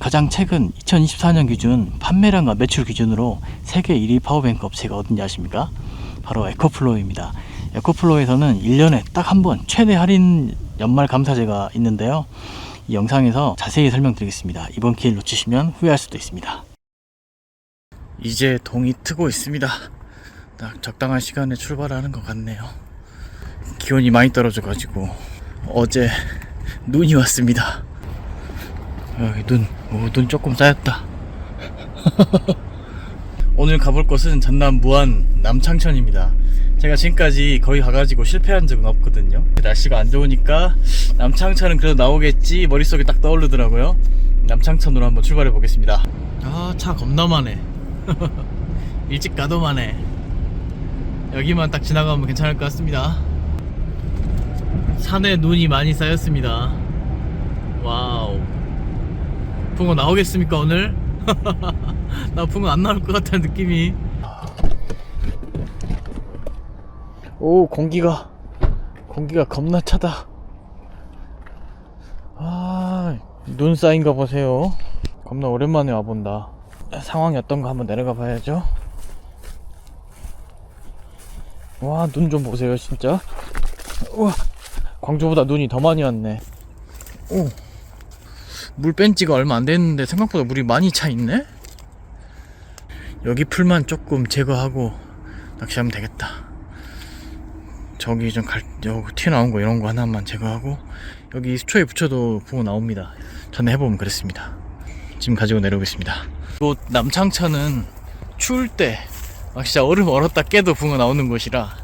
가장 최근 2024년 기준 판매량과 매출 기준으로 세계 1위 파워뱅크 업체가 어딘지 아십니까? 바로 에코플로우입니다. 에코플로우에서는 1년에 딱 한 번 최대 할인 연말 감사제가 있는데요. 이 영상에서 자세히 설명드리겠습니다. 이번 기회를 놓치시면 후회할 수도 있습니다. 이제 동이 트고 있습니다. 딱 적당한 시간에 출발하는 것 같네요. 기온이 많이 떨어져가지고 어제 눈이 왔습니다. 여기 눈, 오, 눈 조금 쌓였다. 오늘 가볼 곳은 전남 무안 남창천입니다. 제가 지금까지 거기 가가지고 실패한 적은 없거든요. 날씨가 안 좋으니까 남창천은 그래도 나오겠지 머릿속에 딱 떠오르더라고요. 남창천으로 한번 출발해 보겠습니다. 아, 차 겁나 많네. 일찍 가도 많네. 여기만 딱 지나가면 괜찮을 것 같습니다. 산에 눈이 많이 쌓였습니다. 와우. 붕어 나오겠습니까 오늘? 나 붕어 안 나올 것 같다는 느낌이. 오 공기가 공기가 겁나 차다. 아눈 쌓인 거 보세요. 겁나 오랜만에 와본다. 상황이 어떤가 한번 내려가 봐야죠. 와 눈 좀 보세요 진짜. 우와 광주보다 눈이 더 많이 왔네. 오. 물 뺀 지가 얼마 안 됐는데 생각보다 물이 많이 차 있네? 여기 풀만 조금 제거하고 낚시하면 되겠다. 저기 좀 갈, 여기 튀어나온 거 이런 거 하나만 제거하고 여기 수초에 붙여도 붕어 나옵니다. 전에 해보면 그랬습니다. 지금 가지고 내려오겠습니다. 또 남창천은 추울 때 막 진짜 얼음 얼었다 깨도 붕어 나오는 곳이라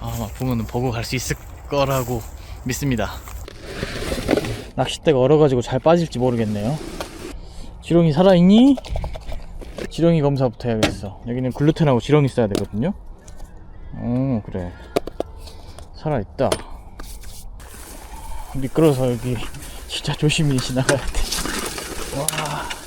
아마 붕어는 보고 갈 수 있을 거라고 믿습니다. 낚싯대가 얼어가지고 잘 빠질지 모르겠네요. 지렁이 살아있니? 지렁이 검사부터 해야겠어. 여기는 글루텐하고 지렁이 써야 되거든요. 어, 그래. 살아있다. 미끄러서 여기 진짜 조심히 지나가야 돼. 와.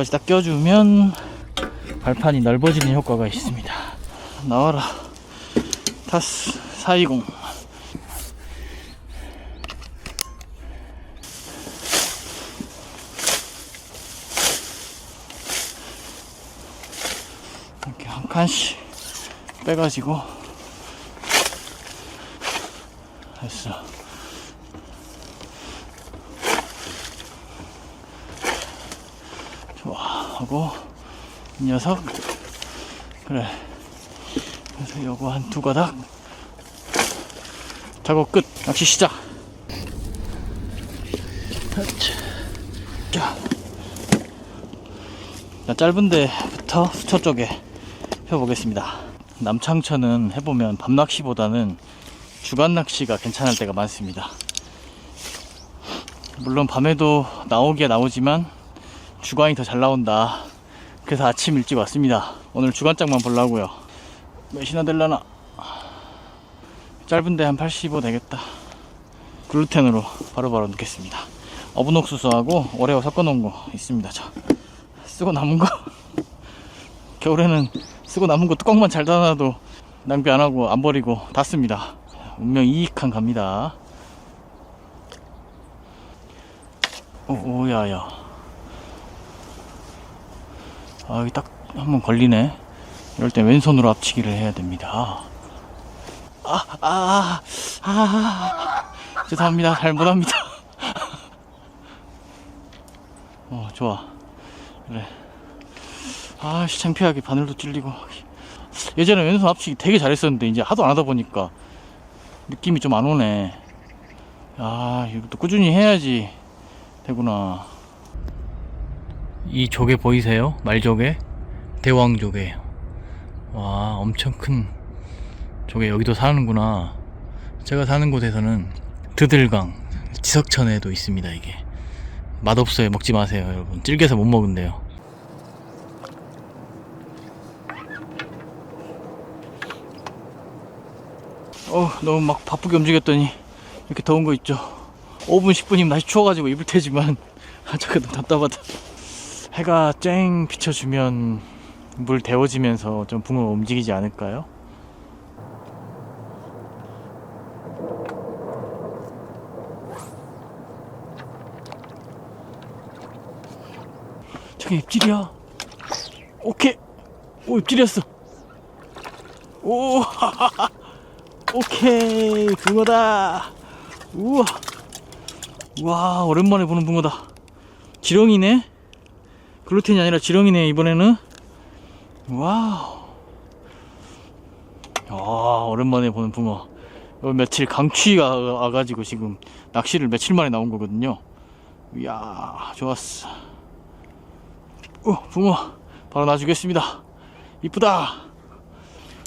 여기까지 딱 껴주면 발판이 넓어지는 효과가 있습니다. 나와라. 타스 420. 이렇게 한 칸씩 빼가지고 됐어. 좋아 하고 이 녀석. 그래. 그래서 요거 한 두 가닥. 작업 끝. 낚시 시작. 자, 자 짧은 데부터 수초 쪽에 펴보겠습니다. 남창천은 해보면 밤낚시보다는 주간 낚시가 괜찮을 때가 많습니다. 물론 밤에도 나오기야 나오지만 주간이 더 잘 나온다. 그래서 아침 일찍 왔습니다. 오늘 주간장만 보려고요. 몇이나 될라나? 짧은데 한 85 되겠다. 글루텐으로 바로바로 넣겠습니다. 어분 옥수수하고 오레오 섞어 놓은 거 있습니다. 저 쓰고 남은 거 겨울에는 쓰고 남은 거 뚜껑만 잘 닫아도 낭비 안 하고 안 버리고 닫습니다. 운명 이익한 갑니다. 오, 오야야. 아, 여기 딱 한번 걸리네. 이럴 땐 왼손으로 앞치기를 해야 됩니다. 아, 아, 아, 죄송합니다. 잘 못합니다. 어, 좋아. 그래. 아, 씨, 창피하게 바늘도 찔리고. 예전에 왼손 앞치기 되게 잘했었는데, 이제 하도 안 하다 보니까 느낌이 좀 안 오네. 아, 이것도 꾸준히 해야지 되구나. 이 조개 보이세요? 말조개? 대왕조개. 와, 엄청 큰 조개 여기도 사는구나. 제가 사는 곳에서는 드들강, 지석천에도 있습니다, 이게. 맛없어요. 먹지 마세요, 여러분. 질겨서 못 먹은대요. 어, 너무 막 바쁘게 움직였더니 이렇게 더운 거 있죠. 5분 10분이면 다시 추워가지고 입을 테지만 아 잠깐 답답하다 해가 쨍 비춰주면 물 데워지면서 좀 붕어가 움직이지 않을까요? 저게 입질이야? 오케이. 오 입질이었어. 오 오케이. 붕어다. 우와. 와 오랜만에 보는 붕어다. 지렁이네 글루텐이 아니라 지렁이네 이번에는. 와우. 야 오랜만에 보는 붕어. 어, 며칠 강추위가 와가지고 지금 낚시를 며칠 만에 나온 거거든요. 이야 좋았어. 어 붕어. 바로 놔주겠습니다. 이쁘다.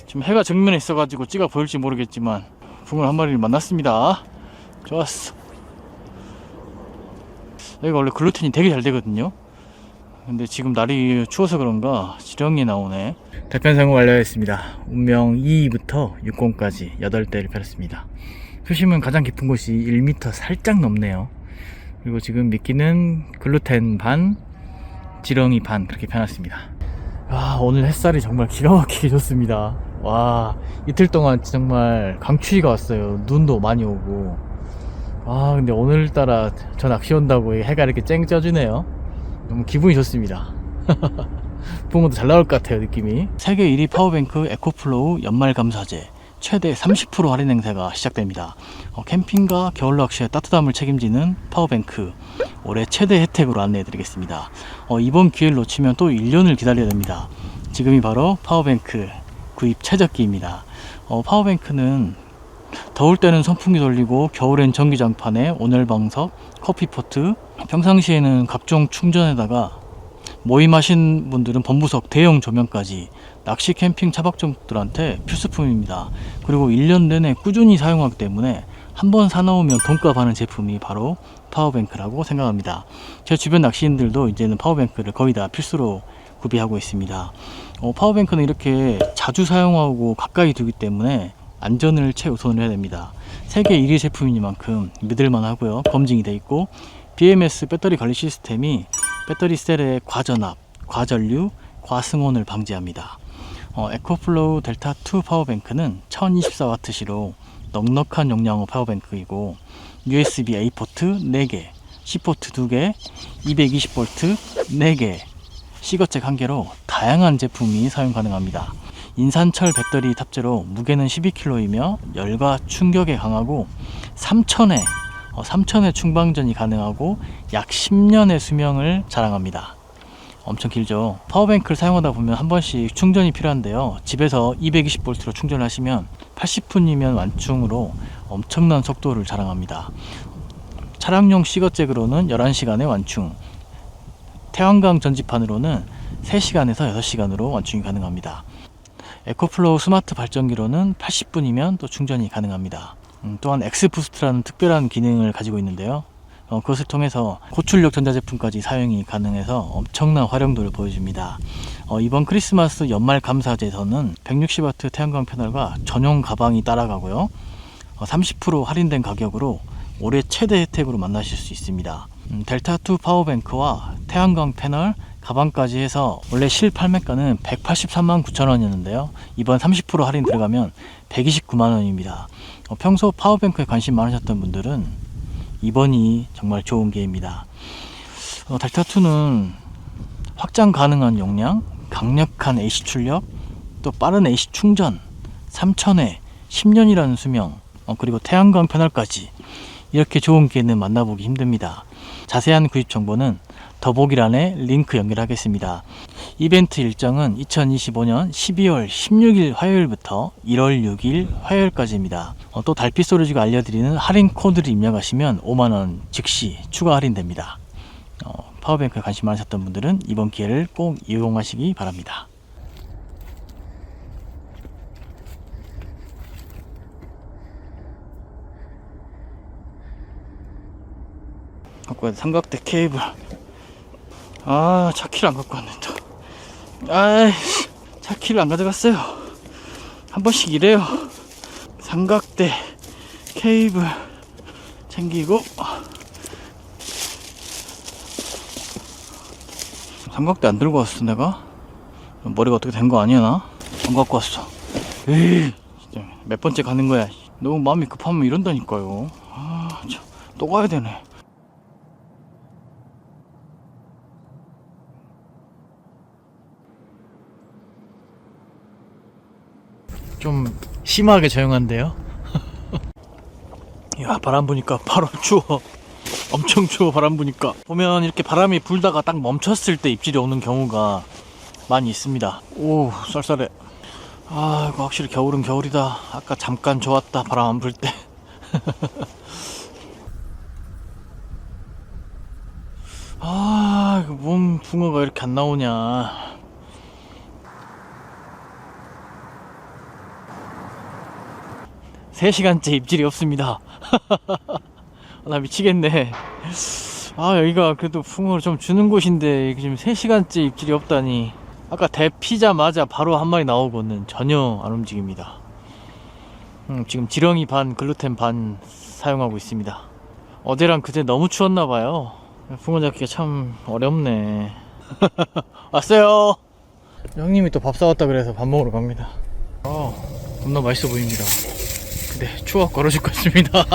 지금 해가 정면에 있어가지고 찌가 보일지 모르겠지만 붕어 한 마리를 만났습니다. 좋았어. 여기가 원래 글루텐이 되게 잘 되거든요 근데 지금 날이 추워서 그런가 지렁이 나오네. 대편 성공 완료했습니다. 운명 2부터 6공까지 8대를 펴렸습니다. 수심은 가장 깊은 곳이 1m 살짝 넘네요. 그리고 지금 미끼는 글루텐 반 지렁이 반 그렇게 펴놨습니다. 아 오늘 햇살이 정말 기가 막히게 좋습니다. 와 이틀 동안 정말 강추위가 왔어요. 눈도 많이 오고. 아 근데 오늘따라 저 낚시 온다고 해가 이렇게 쨍 쪄주네요 너무 기분이 좋습니다. 붕어도 잘 나올 것 같아요 느낌이. 세계 1위 파워뱅크 에코플로우 연말 감사제 최대 30% 할인 행사가 시작됩니다. 어, 캠핑과 겨울 낚시의 따뜻함을 책임지는 파워뱅크 올해 최대 혜택으로 안내해 드리겠습니다. 어, 이번 기회를 놓치면 또 1년을 기다려야 됩니다. 지금이 바로 파워뱅크 구입 최적기입니다. 어, 파워뱅크는 더울 때는 선풍기 돌리고 겨울엔 전기장판에 온열방석, 커피포트 평상시에는 각종 충전에다가 모임하신 분들은 본부석 대형 조명까지 낚시 캠핑 차박종들한테 필수품입니다. 그리고 1년 내내 꾸준히 사용하기 때문에 한 번 사놓으면 돈값 하는 제품이 바로 파워뱅크라고 생각합니다. 제 주변 낚시인들도 이제는 파워뱅크를 거의 다 필수로 구비하고 있습니다. 어, 파워뱅크는 이렇게 자주 사용하고 가까이 두기 때문에 안전을 최우선을 해야 됩니다. 세계 1위 제품이니만큼 믿을만 하고요. 검증이 돼 있고 BMS 배터리 관리 시스템이 배터리 셀의 과전압, 과전류, 과승온을 방지합니다. 어, 에코플로우 델타 2 파워뱅크는 1024W시로 넉넉한 용량의 파워뱅크이고 USB A 포트 4개, C 포트 2개, 220V 4개, C거잭 1개로 다양한 제품이 사용 가능합니다. 인산철 배터리 탑재로 무게는 12kg이며 열과 충격에 강하고 3000회, 어, 3000회 충방전이 가능하고 약 10년의 수명을 자랑합니다. 엄청 길죠. 파워뱅크를 사용하다 보면 한 번씩 충전이 필요한데요. 집에서 220V로 충전하시면 80분이면 완충으로 엄청난 속도를 자랑합니다. 차량용 C거잭으로는 11시간의 완충, 태양광 전지판으로는 3시간에서 6시간으로 완충이 가능합니다. 에코플로우 스마트 발전기로는 80분이면 또 충전이 가능합니다. 음, 또한 엑스부스트라는 특별한 기능을 가지고 있는데요. 어, 그것을 통해서 고출력 전자제품까지 사용이 가능해서 엄청난 활용도를 보여줍니다. 어, 이번 크리스마스 연말 감사제에서는 160W 태양광 패널과 전용 가방이 따라가고요. 어, 30% 할인된 가격으로 올해 최대 혜택으로 만나실 수 있습니다. 음, 델타2 파워뱅크와 태양광 패널, 가방까지 해서 원래 실 판매가는 183만 9천 원이었는데요. 이번 30% 할인 들어가면 129만 원입니다. 어, 평소 파워뱅크에 관심 많으셨던 분들은 이번이 정말 좋은 기회입니다. 어, 델타2는 확장 가능한 용량, 강력한 AC 출력, 또 빠른 AC 충전, 3000회, 10년이라는 수명, 어, 그리고 태양광 패널까지 이렇게 좋은 기회는 만나보기 힘듭니다. 자세한 구입 정보는 더보기란에 링크 연결하겠습니다. 이벤트 일정은 2025년 12월 16일 화요일부터 1월 6일 화요일까지입니다. 어, 또 달빛 소리지가 알려드리는 할인 코드를 입력하시면 5만원 즉시 추가 할인됩니다. 어, 파워뱅크에 관심 많으셨던 분들은 이번 기회를 꼭 이용하시기 바랍니다. 와야 돼. 삼각대 케이블. 아, 차키를 안 갖고 왔는데. 아이씨, 차키를 안 가져갔어요. 한 번씩 이래요. 삼각대, 케이블 챙기고, 삼각대 안 들고 왔어, 내가? 머리가 어떻게 된 거 아니야, 나? 안 갖고 왔어. 에이, 진짜 몇 번째 가는 거야. 너무 마음이 급하면 이런다니까요. 아, 참, 또 가야 되네. 심하게 조용한데요? 야 바람 부니까 바로 추워. 엄청 추워 바람 부니까. 보면 이렇게 바람이 불다가 딱 멈췄을 때 입질이 오는 경우가 많이 있습니다. 오 쌀쌀해. 아 이거 확실히 겨울은 겨울이다. 아까 잠깐 좋았다 바람 안 불 때. 아, 이거 뭔 붕어가 이렇게 안 나오냐. 세시간째 입질이 없습니다. 나 미치겠네. 아, 여기가 그래도 붕어를 좀 주는 곳인데, 지금 3시간째 입질이 없다니. 아까 대피자마자 바로 한 마리 나오고는 전혀 안 움직입니다. 음, 지금 지렁이 반, 글루텐 반 사용하고 있습니다. 어제랑 그제 너무 추웠나봐요. 붕어 잡기가 참 어렵네. 왔어요! 형님이 또 밥 사왔다 그래서 밥 먹으러 갑니다. 어, 겁나 맛있어 보입니다. 근데 추워 걸어 죽겠습니다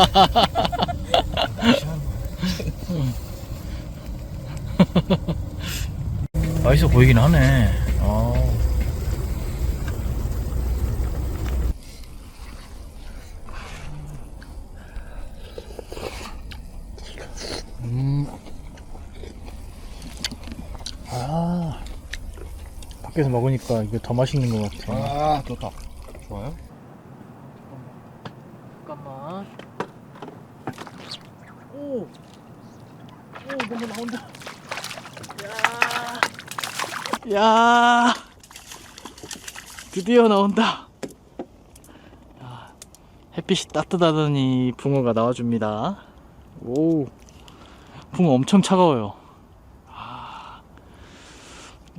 맛있어 보이긴 하네. 아. 음. 아. 밖에서 먹으니까 이게 더 맛있는 것 같아. 아 좋다 좋아요? 잠깐만. 오! 오, 뭔가 나온다. 야! 야! 드디어 나온다. 야, 햇빛이 따뜻하더니 붕어가 나와줍니다. 오! 붕어 엄청 차가워요. 아,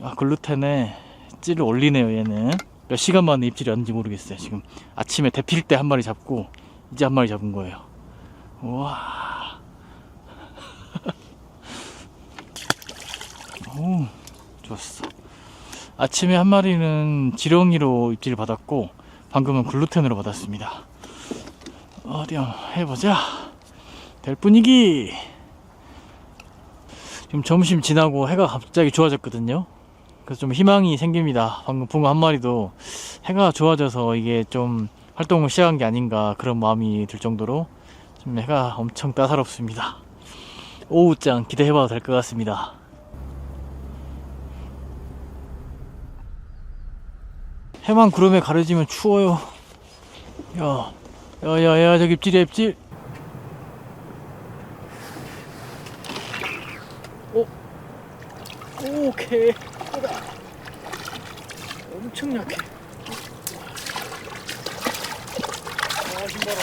아 글루텐에 찌를 올리네요, 얘는. 몇 시간 만에 입질이 왔는지 모르겠어요. 지금 아침에 데필 때 한 마리 잡고 이제 한 마리 잡은 거예요. 우와. 오, 좋았어. 아침에 한 마리는 지렁이로 입질을 받았고 방금은 글루텐으로 받았습니다. 어디 한번 해보자. 될 분위기. 지금 점심 지나고 해가 갑자기 좋아졌거든요. 그래서 좀 희망이 생깁니다. 방금 붕어 한 마리도 해가 좋아져서 이게 좀 활동을 시작한 게 아닌가 그런 마음이 들 정도로 좀 해가 엄청 따사롭습니다. 오후장 기대해봐도 될 것 같습니다. 해만 구름에 가려지면 추워요. 야, 야, 야, 야, 저기 입질이야, 입질. 오, 오케이. 엄청 약해. 아, 힘들어.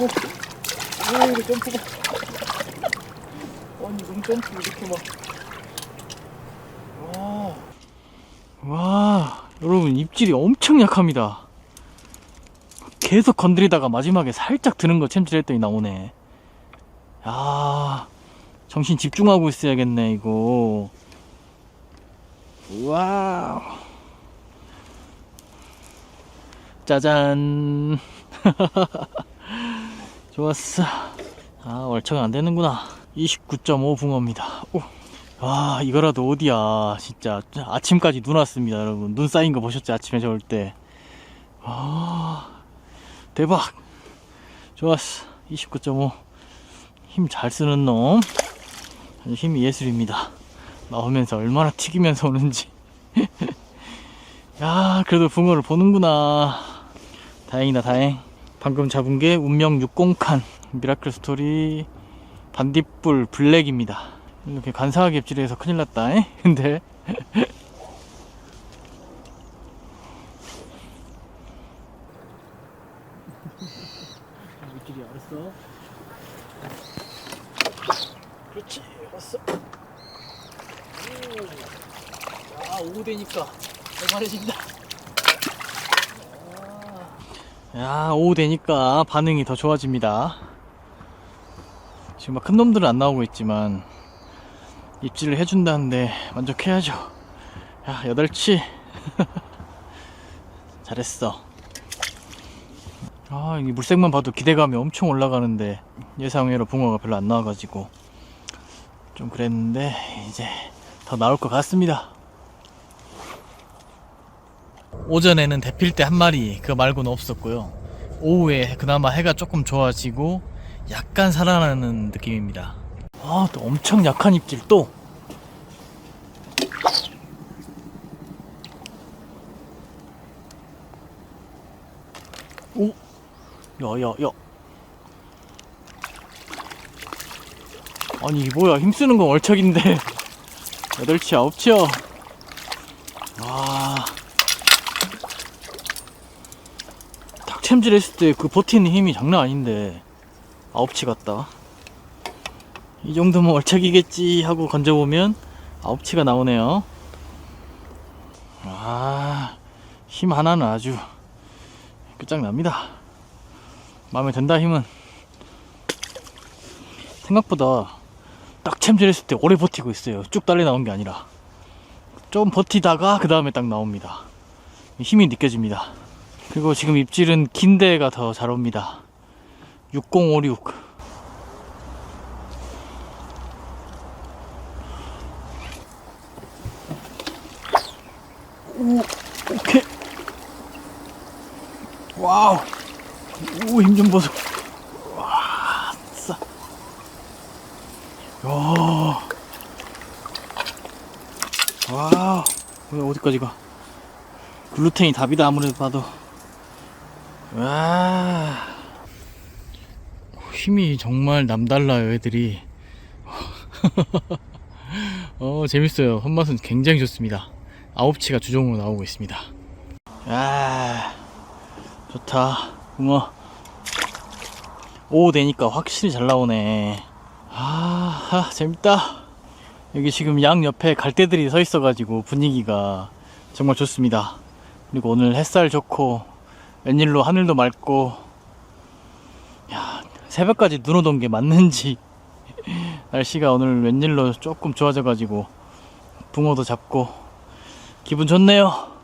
오, 오, 이거 점프가. 아니, 눈 점프 이렇게 막. 와. 와, 여러분, 입질이 엄청 약합니다. 계속 건드리다가 마지막에 살짝 드는 거 챔질했더니 나오네. 야, 정신 집중하고 있어야겠네, 이거. 와우. 짜잔. 좋았어. 아, 월척은 안 되는구나. 29.5 붕어입니다. 오. 와, 이거라도 어디야. 진짜. 아침까지 눈 왔습니다, 여러분. 눈 쌓인 거 보셨죠? 아침에 저올 때. 와, 대박. 좋았어. 29.5. 힘 잘 쓰는 놈. 힘이 예술입니다. 나오면서 얼마나 튀기면서 오는지. 야, 그래도 붕어를 보는구나. 다행이다, 다행. 방금 잡은 게 운명 60칸 미라클 스토리 반딧불 블랙입니다. 이렇게 간사하게 입질해서 큰일 났다. 에? 근데 입질이 알았어. 그렇지, 왔어. 오, 야, 오후 되니까 대만해진다. 야, 오후 되니까 반응이 더 좋아집니다. 지금 막 큰 놈들은 안 나오고 있지만 입질을 해준다는데 만족해야죠. 야, 여덟치. 잘했어. 아, 이 물색만 봐도 기대감이 엄청 올라가는데 예상외로 붕어가 별로 안 나와가지고 좀 그랬는데 이제 더 나올 것 같습니다. 오전에는 대필 때 한 마리 그 말고는 없었고요. 오후에 그나마 해가 조금 좋아지고 약간 살아나는 느낌입니다. 아, 또 엄청 약한 입질 또. 오, 야, 야, 야. 아니, 뭐야. 힘쓰는 건 얼척인데. 여덟치, 아홉치야. 와. 탁 챔질 했을 때 그 버티는 힘이 장난 아닌데. 아홉치 같다. 이 정도면 얼척이겠지 하고 건져보면 아홉치가 나오네요. 아, 힘 하나는 아주 끝장납니다. 마음에 든다 힘은. 생각보다 딱 챔질했을 때 오래 버티고 있어요. 쭉 달려 나온 게 아니라. 좀 버티다가 그 다음에 딱 나옵니다. 힘이 느껴집니다. 그리고 지금 입질은 긴 데가 더 잘 옵니다. 6056. 오, 오케이. 와우. 오, 힘 좀 보소. 와, 싸. 야. 와우. 왜 어디까지 가? 글루텐이 답이다, 아무래도 봐도. 와. 힘이 정말 남달라요, 애들이. 어, 재밌어요. 헛맛은 굉장히 좋습니다. 아홉치가 주종으로 나오고 있습니다. 아, 좋다. 붕어. 오후 되니까 확실히 잘 나오네. 아, 아, 재밌다. 여기 지금 양 옆에 갈대들이 서 있어 가지고 분위기가 정말 좋습니다. 그리고 오늘 햇살 좋고, 웬일로 하늘도 맑고, 야, 새벽까지 눈 오던 게 맞는지, 날씨가 오늘 웬일로 조금 좋아져 가지고, 붕어도 잡고, 기분 좋네요.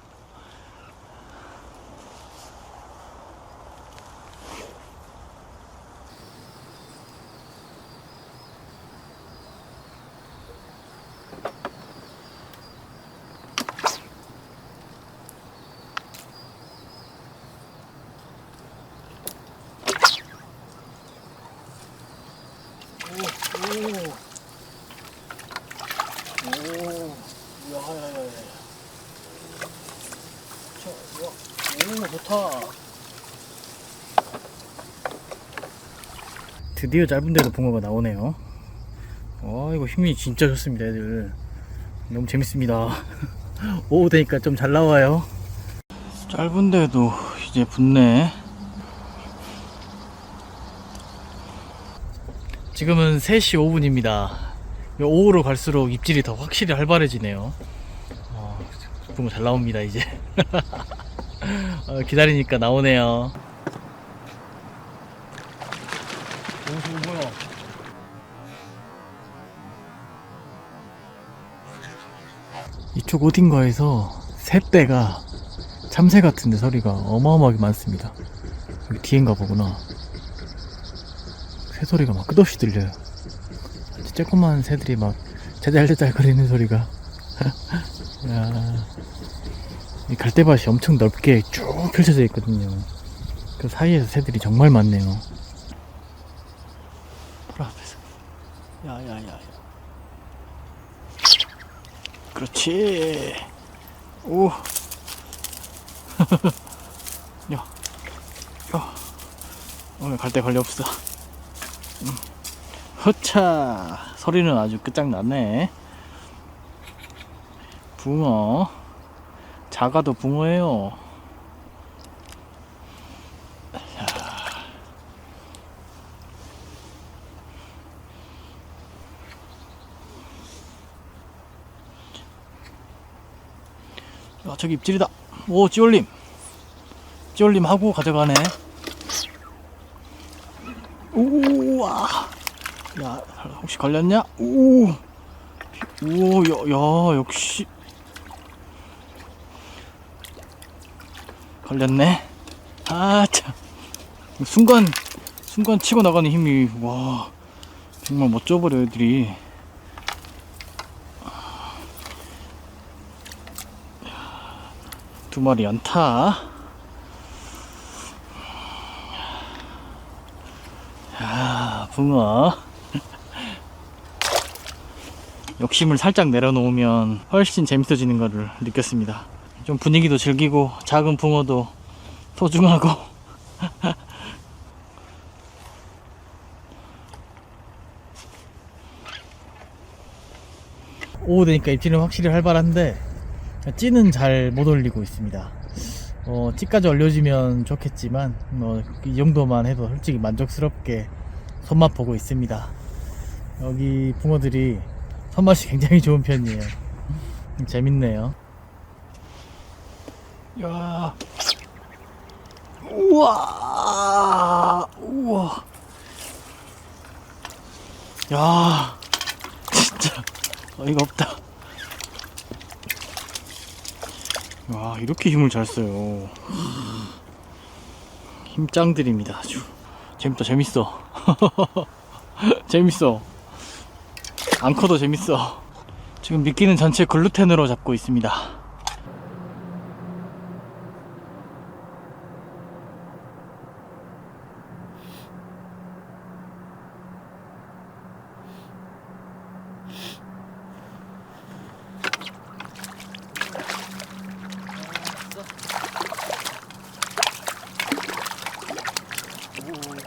오, 야야야야. 저, 야, 오, 좋다. 드디어 짧은 데도 붕어가 나오네요. 와, 이거 힘이 진짜 좋습니다, 애들. 너무 재밌습니다. 오후 되니까 좀 잘 나와요. 짧은 데도 이제 붙네. 지금은 3시 5분입니다. 오후로 갈수록 입질이 더 확실히 활발해지네요. 어, 붕어 잘 나옵니다, 이제. 어, 기다리니까 나오네요. 오, 뭐야? 이쪽 어딘가에서 새떼가 참새 같은데 소리가 어마어마하게 많습니다. 여기 뒤인가 보구나. 새 소리가 막 끝없이 들려요. 조그만 새들이 막 제잘제잘 거리는 소리가. 야, 이 갈대밭이 엄청 넓게 쭉 펼쳐져 있거든요. 그 사이에서 새들이 정말 많네요. 바로 앞에서. 야야야. 그렇지. 오. 야. 야. 오늘 갈대 걸려 없어. 음. 허차. 소리는 아주 끝장났네. 붕어. 작아도 붕어예요. 저기 입질이다. 오, 찌올림. 찌올림 하고 가져가네. 우와. 야, 혹시 걸렸냐? 오. 오, 야, 야, 역시. 걸렸네. 아, 참. 순간, 순간 치고 나가는 힘이, 와. 정말 멋져버려, 애들이. 두 마리 연타. 야, 붕어. 욕심을 살짝 내려놓으면 훨씬 재밌어지는 것을 느꼈습니다. 좀 분위기도 즐기고 작은 붕어도 소중하고 오후 되니까 입질은 확실히 활발한데 찌는 잘 못 올리고 있습니다. 어, 찌까지 올려주면 좋겠지만 뭐이 정도만 해도 솔직히 만족스럽게 손맛 보고 있습니다. 여기 붕어들이 손맛이 굉장히 좋은 편이에요. 음, 재밌네요. 야, 우와, 우와, 야, 진짜 어이가 없다. 와, 이렇게 힘을 잘 써요. 힘짱들입니다, 아주. 재밌다, 재밌어. 재밌어. 안 커도 재밌어. 지금 미끼는 전체 글루텐으로 잡고 있습니다.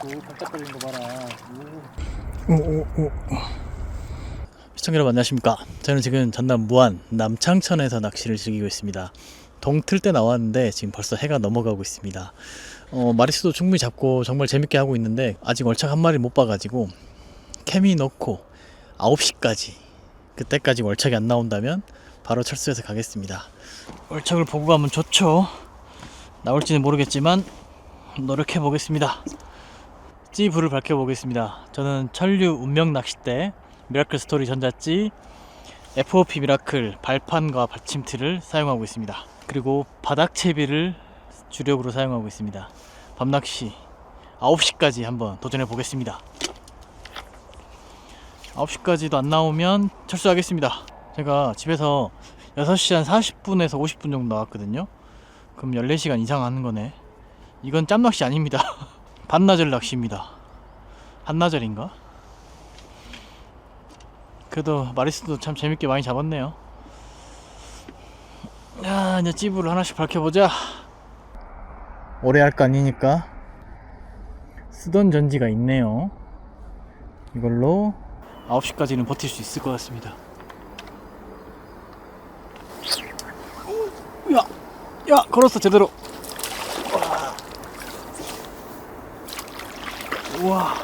오, 반짝거리는 거 봐라. 오, 오, 오. 시청자 여러분 안녕하십니까. 저는 지금 전남 무안 남창천에서 낚시를 즐기고 있습니다. 동틀 때 나왔는데 지금 벌써 해가 넘어가고 있습니다. 어, 마리수도 충분히 잡고 정말 재밌게 하고 있는데 아직 월척 한 마리 못 봐가지고 케미 넣고 9시까지 그때까지 월척이 안 나온다면 바로 철수해서 가겠습니다. 월척을 보고 가면 좋죠. 나올지는 모르겠지만 노력해 보겠습니다. 찌 불을 밝혀 보겠습니다. 저는 천류 운명 낚싯대 미라클 스토리 전자찌 FOP 미라클 발판과 받침틀을 사용하고 있습니다. 그리고 바닥 채비를 주력으로 사용하고 있습니다. 밤낚시 9시까지 한번 도전해 보겠습니다. 9시까지도 안 나오면 철수하겠습니다. 제가 집에서 6시 한 40분에서 50분 정도 나왔거든요. 그럼 14시간 이상 하는 거네. 이건 짬낚시 아닙니다. 반나절 낚시입니다. 한나절인가? 그래도 마리스도 참 재밌게 많이 잡았네요. 야, 이제 찌부를 하나씩 밝혀보자. 오래 할 거 아니니까 쓰던 전지가 있네요. 이걸로 9시까지는 버틸 수 있을 것 같습니다. 야, 야, 걸었어 제대로. 우와.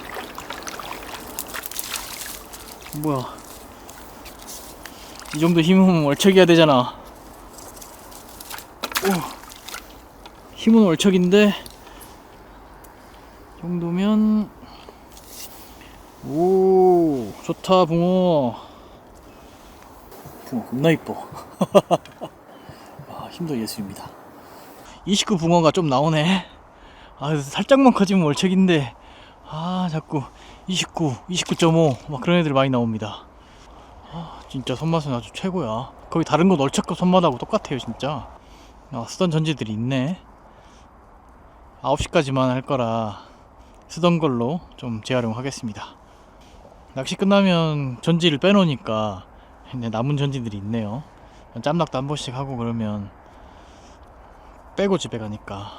뭐야? 이 정도 힘은 월척이야 되잖아. 오, 힘은 월척인데 이 정도면 오 좋다 붕어. 붕어 겁나 이뻐. 아, 힘도 예술입니다. 29 붕어가 좀 나오네. 아 살짝만 커지면 월척인데 아 자꾸 29, 29.5 막 그런 애들 많이 나옵니다. 아, 진짜 손맛은 아주 최고야. 거의 다른 거 널척급 손맛하고 똑같아요, 진짜. 아, 쓰던 전지들이 있네. 9시까지만 할 거라 쓰던 걸로 좀 재활용하겠습니다. 낚시 끝나면 전지를 빼놓으니까 남은 전지들이 있네요. 짬낙도 한 번씩 하고 그러면 빼고 집에 가니까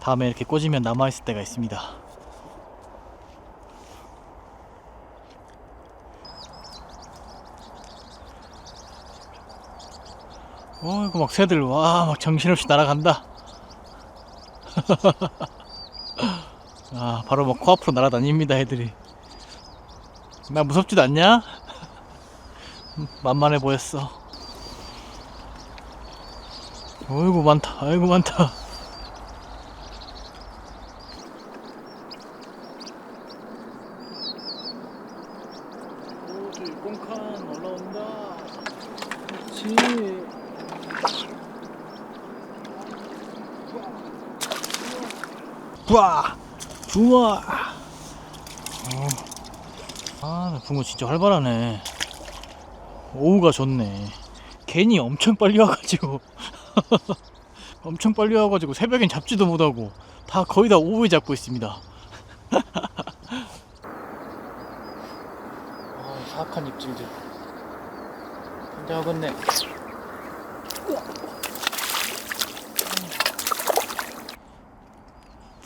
다음에 이렇게 꽂으면 남아있을 때가 있습니다. 어이구 막 새들 와 막 정신없이 날아간다. 아 바로 막 코앞으로 날아다닙니다 애들이. 나 무섭지도 않냐? 만만해 보였어. 어이구 많다 아이고 많다 오, 저기 꽁 한 칸 올라온다. 그렇지. 부아, 부아. 어. 아, 나 붕어 진짜 활발하네. 오후가 좋네. 괜히 엄청 빨리 와가지고. 엄청 빨리 와가지고 새벽엔 잡지도 못하고 다 거의 다 오후에 잡고 있습니다. 아, 사악한 입질들. 굉장하겠네.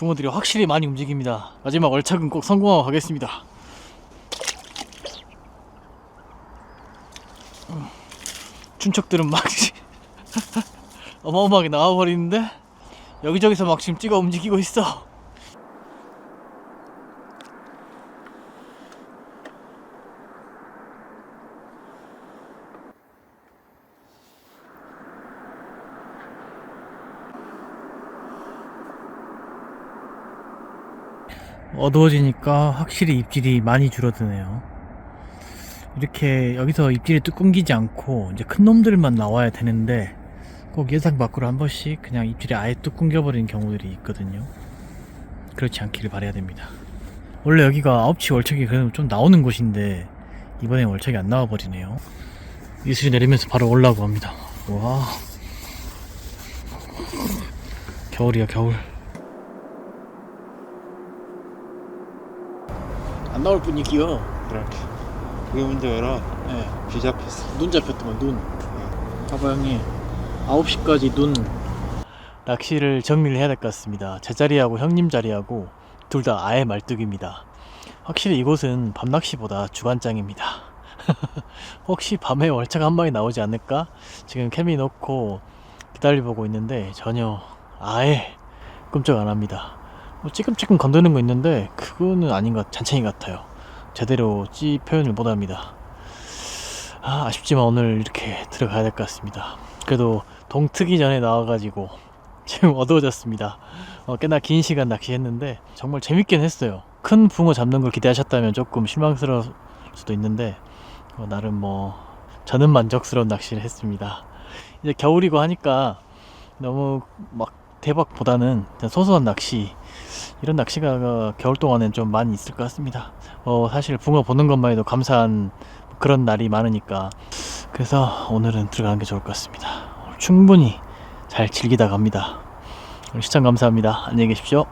붕어들이 확실히 많이 움직입니다. 마지막 얼착은 꼭 성공하고 가겠습니다. 음, 춘척들은 막 어마어마하게 나와버리는데 여기저기서 막 지금 찍어 움직이고 있어. 어두워지니까 확실히 입질이 많이 줄어드네요. 이렇게 여기서 입질이 뚝 끊기지 않고 이제 큰 놈들만 나와야 되는데 꼭 예상 밖으로 한 번씩 그냥 입질이 아예 뚝 끊겨버리는 경우들이 있거든요. 그렇지 않기를 바라야 됩니다. 원래 여기가 아홉치 월척이 그래도 좀 나오는 곳인데 이번에 월척이 안 나와 버리네요. 이슬이 내리면서 바로 올라오고 합니다. 와. 겨울이야 겨울. 안 나올 뿐이기요. 그렇게. 그게 문제라 네. 비 잡혔어. 눈 잡혔더만 눈 봐봐 형님 9시까지 눈 낚시를 정리를 해야 될 것 같습니다 제 자리하고 형님 자리하고 둘 다 아예 말뚝입니다 확실히 이곳은 밤낚시보다 주간장입니다 혹시 밤에 월차가 한 마리 나오지 않을까 지금 캠이 놓고 기다려보고 있는데 전혀 아예 꿈쩍 안 합니다 뭐 찌끔찌끔 건드는 거 있는데 그거는 아닌 것 잔챙이 같아요 제대로 찌 표현을 못 합니다 아, 아쉽지만 오늘 이렇게 들어가야 될 것 같습니다. 그래도 동 트기 전에 나와가지고 지금 어두워졌습니다. 어, 꽤나 긴 시간 낚시했는데 정말 재밌긴 했어요. 큰 붕어 잡는 걸 기대하셨다면 조금 실망스러울 수도 있는데 어, 나름 뭐 저는 만족스러운 낚시를 했습니다. 이제 겨울이고 하니까 너무 막 대박보다는 소소한 낚시 이런 낚시가 겨울 동안엔 좀 많이 있을 것 같습니다. 어, 사실 붕어 보는 것만 해도 감사한 그런 날이 많으니까 그래서 오늘은 들어가는 게 좋을 것 같습니다. 충분히 잘 즐기다 갑니다. 시청 감사합니다. 안녕히 계십시오.